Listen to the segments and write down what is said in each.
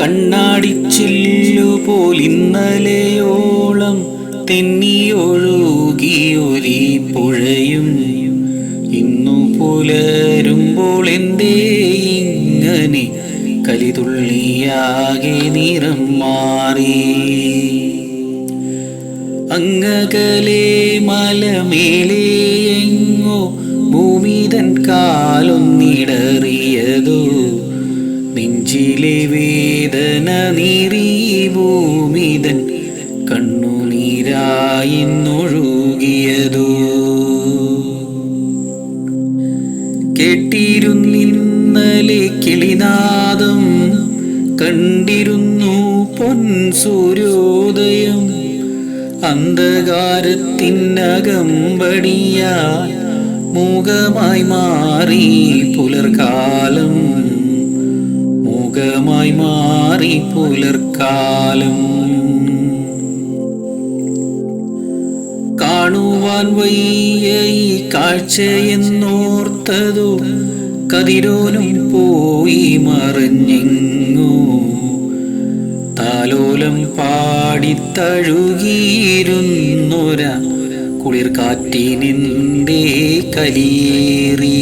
കണ്ണാടിച്ചില്ലു പോലിന്നലയോളം തെന്നിയൊഴുകിയൊരീ പുഴയും. ഇന്നു പുലരുമ്പോൾ എന്തേ ഇങ്ങനെ കലിതുള്ളിയാകെ നിറം മാറി. അങ്ങകലെ മലമേലെ എങ്ങോ ഭൂമിതൻ കാലൊന്നിടറിയതോ നെഞ്ചിലെ വേദന നീറി ഭൂമിതൻ കണ്ണുനീരായിന്നൊഴുകിയതോ കേട്ടിരുന്നിന്നലെ കിളിനാദം കണ്ടിരുന്നു പൊൻ സൂര്യോദയം. അന്ധകാരത്തിനകമ്പടിയാൽ മൂകമായി മാറി പുലർക്കാലം മാറി പുലർക്കാലം. കാണുവാൻ വയ്യ ഈ കാഴ്ചയെന്നോർത്തതു കതിരോനും പോയി മറിഞ്ഞെങ്ങു? താലോലം പാടിത്തഴുകിയിരുന്നൊര കുളിർ കാറ്റിനിന്റെ കലിയേറി.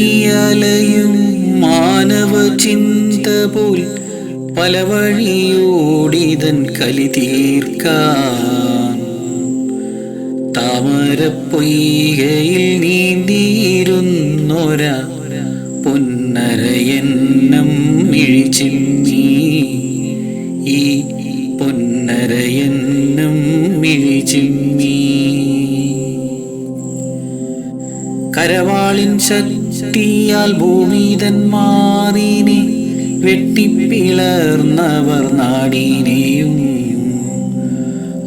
നിലതെറ്റിയലയും മാനവ ചിന്ത പോൽ പല വഴിയോടിതൻ കലി തീർക്കാൻ താമരപ്പൊയ്കയിൽ നീന്തിയിരുന്നൊര പൊന്നരയെന്നം മിഴിച്ചിമ്മീ ഈ പൊന്നരയെന്നം മിഴിച്ചിമ്മീ കരവാളിൻ ശക്തിയാൽ ഭൂമിതൻ മാറിനെ വെട്ടിപ്പിളർന്നവർ നാടിനെയും.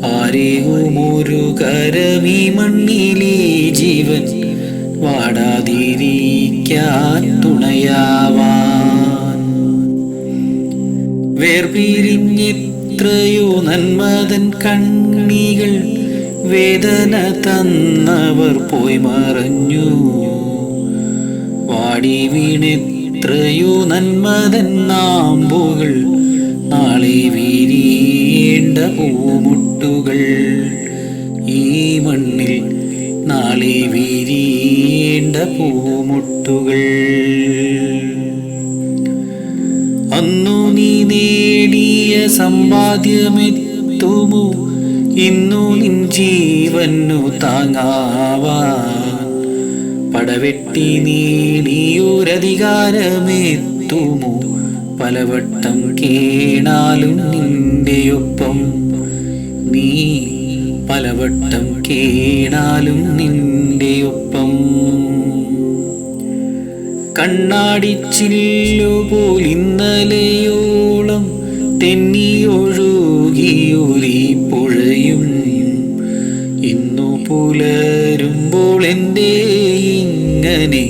ആരെയും ഒരു കരമീ മണ്ണിലെ ജീവൻ വാടാതിരിക്കാൻ തുണയാവാൻ. വേർപിരിഞ്ഞിത്രയോ നന്മതൻ കണ്ണികൾ വേദന തന്നവർ പോയി മറഞ്ഞു. വാടി വീണെത്രയോ നന്മതൻ നാമ്പുകൾ നാളെ വീരീണ്ട പൂമുട്ടുകൾ. ഈ മണ്ണിൽ നാളെ വീരീണ്ട പൂമുട്ടുകൾ. അന്നു നീ നേടിയ സമ്പാദ്യമെത്തുമോ? ഇന്നു നിൻ ജീവനു താങ്ങാവാൻ പടവെട്ടി നേടിയൊരധികാരമെത്തുമോ പലവട്ടം കേണാലും നിന്റെയൊപ്പം. നീ പലവട്ടം കേണാലും നിന്റെയൊപ്പം. കണ്ണാടിച്ചില്ലു പോലിന്നലയോളം തെന്നിയൊഴുകിയൊലി പുഴയും. ഇന്നു പുലരുമ്പോൾ എന്റെ ഇങ്ങനെ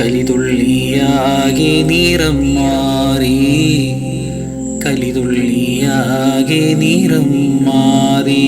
കലിതുള്ളിയാകെ നിറം മാറി. കലിതുള്ളിയാകെ നിറം മാറി.